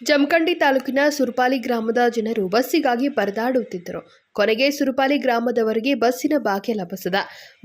ಜಮಖಂಡಿ ತಾಲೂಕಿನ ಸುರ್ಪಾಲಿ ಗ್ರಾಮದ ಜನರು ಬಸ್ಸಿಗಾಗಿ ಪರದಾಡುತ್ತಿದ್ದರು. ಕೊನೆಗೆ ಸುರ್ಪಾಲಿ ಗ್ರಾಮದವರಿಗೆ ಬಸ್ಸಿನ ಭಾಗ್ಯ ಲಭಿಸದ.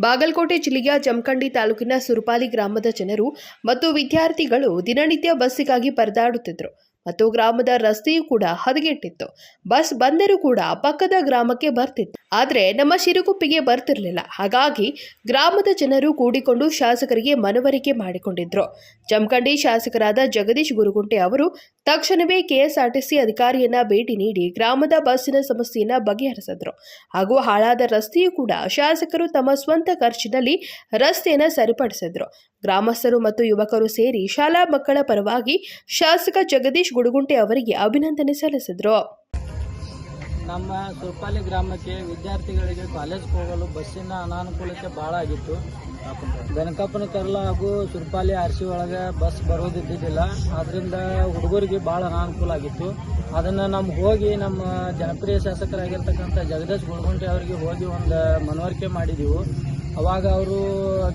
ಬಾಗಲಕೋಟೆ ಜಿಲ್ಲೆಯ ಜಮಖಂಡಿ ತಾಲೂಕಿನ ಸುರ್ಪಾಲಿ ಗ್ರಾಮದ ಜನರು ಮತ್ತು ವಿದ್ಯಾರ್ಥಿಗಳು ದಿನನಿತ್ಯ ಬಸ್ಸಿಗಾಗಿ ಪರದಾಡುತ್ತಿದ್ದರು. ಮತ್ತು ಗ್ರಾಮದ ರಸ್ತೆಯೂ ಕೂಡ ಹದಗೆಟ್ಟಿತ್ತು. ಬಸ್ ಬಂದರೂ ಕೂಡ ಪಕ್ಕದ ಗ್ರಾಮಕ್ಕೆ ಬರ್ತಿತ್ತು. ಆದರೆ ನಮ್ಮ ಶಿರುಗುಪ್ಪಿಗೆ ಬರ್ತಿರಲಿಲ್ಲ. ಹಾಗಾಗಿ ಗ್ರಾಮದ ಜನರು ಕೂಡಿಕೊಂಡು ಶಾಸಕರಿಗೆ ಮನವರಿಕೆ ಮಾಡಿಕೊಂಡಿದ್ರು. ಜಮಖಂಡಿ ಶಾಸಕರಾದ ಜಗದೀಶ್ ಗುರುಗುಂಟೆ ಅವರು ತಕ್ಷಣವೇ ಕೆಎಸ್ಆರ್ಟಿಸಿ ಅಧಿಕಾರಿಯನ್ನ ಭೇಟಿ ನೀಡಿ ಗ್ರಾಮದ ಬಸ್ಸಿನ ಸಮಸ್ಯೆಯನ್ನ ಬಗೆಹರಿಸಿದ್ರು. ಹಾಗೂ ಹಾಳಾದ ರಸ್ತೆಯೂ ಕೂಡ ಶಾಸಕರು ತಮ್ಮ ಸ್ವಂತ ಖರ್ಚಿನಲ್ಲಿ ರಸ್ತೆಯನ್ನ ಸರಿಪಡಿಸಿದ್ರು. ಗ್ರಾಮಸ್ಥರು ಮತ್ತು ಯುವಕರು ಸೇರಿ ಶಾಲಾ ಮಕ್ಕಳ ಪರವಾಗಿ ಶಾಸಕ ಜಗದೀಶ್ ಗುಡುಗುಂಟೆ ಅವರಿಗೆ ಅಭಿನಂದನೆ ಸಲ್ಲಿಸಿದ್ರು. ನಮ್ಮ ಸುರ್ಪಾಲಿ ಗ್ರಾಮಕ್ಕೆ ವಿದ್ಯಾರ್ಥಿಗಳಿಗೆ ಕಾಲೇಜ್ಗೆ ಹೋಗಲು ಬಸ್ಸಿನ ಅನಾನುಕೂಲತೆ ಭಾಳ ಆಗಿತ್ತು. ಬೆನಕಪ್ಪನ ಕರ್ಲ ಹಾಗೂ ಸುರ್ಪಾಲಿ ಆರ್ ಸಿ ಒಳಗೆ ಬಸ್ ಬರೋದಿದ್ದಿದ್ದಿಲ್ಲ ಅದರಿಂದ ಹುಡುಗರಿಗೆ ಭಾಳ ಅನಾನುಕೂಲ ಆಗಿತ್ತು. ಅದನ್ನು ನಮ್ಗೆ ಹೋಗಿ ನಮ್ಮ ಜನಪ್ರಿಯ ಶಾಸಕರಾಗಿರ್ತಕ್ಕಂಥ ಜಗದೀಶ್ ಗುಣಗುಂಟೆ ಅವರಿಗೆ ಹೋಗಿ ಒಂದು ಮನವರಿಕೆ ಮಾಡಿದೆವು. ಅವಾಗ ಅವರು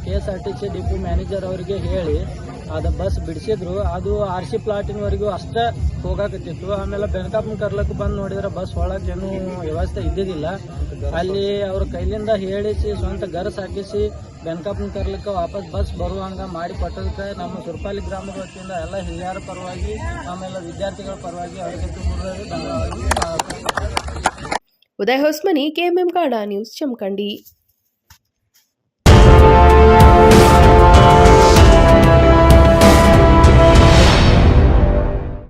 K S R T C deputy manager ಅವರಿಗೆ ಹೇಳಿ ಅದು ಬಸ್ ಬಿಡಿಸಿದ್ರು, ಅದು ಆರ್ ಸಿ ಪ್ಲಾಟಿನವರೆಗೂ ಅಷ್ಟೇ ಹೋಗಾಕತ್ತಿತ್ತು. ಆಮೇಲೆ ಬೆನಕಾಪನ ಕರ್ಲಕ್ಕೆ ಬಂದು ನೋಡಿದ್ರೆ ಬಸ್ ಒಳಗೆ ಏನೂ ವ್ಯವಸ್ಥೆ ಇದ್ದಿದ್ದಿಲ್ಲ. ಅಲ್ಲಿ ಅವ್ರ ಕೈಲಿಂದ ಹೇಳಿಸಿ, ಸ್ವಂತ ಗರಸ್ ಹಾಕಿಸಿ ಬೆನಕಾಪನ ಕರ್ಲಕ್ಕೆ ವಾಪಸ್ ಬಸ್ ಬರುವಂಗ ಮಾಡಿ ಕೊಟ್ಟದಕ್ಕೆ ನಮ್ಮ ಸುರ್ಪಾಲಿ ಗ್ರಾಮದ ವತಿಯಿಂದ ಎಲ್ಲ ಹಿರಿಯರ ಪರವಾಗಿ, ಆಮೇಲೆ ವಿದ್ಯಾರ್ಥಿಗಳ ಪರವಾಗಿ ಅವರಿಗೆ ಉದಯ ಧನ್ಯವಾದಗಳು. ಉದಯ್ ಹೊಸ್ಮನಿ ಕೆಎಂಎಂ ಕಾಡ ನ್ಯೂಸ್ ಜಮಖಂಡಿ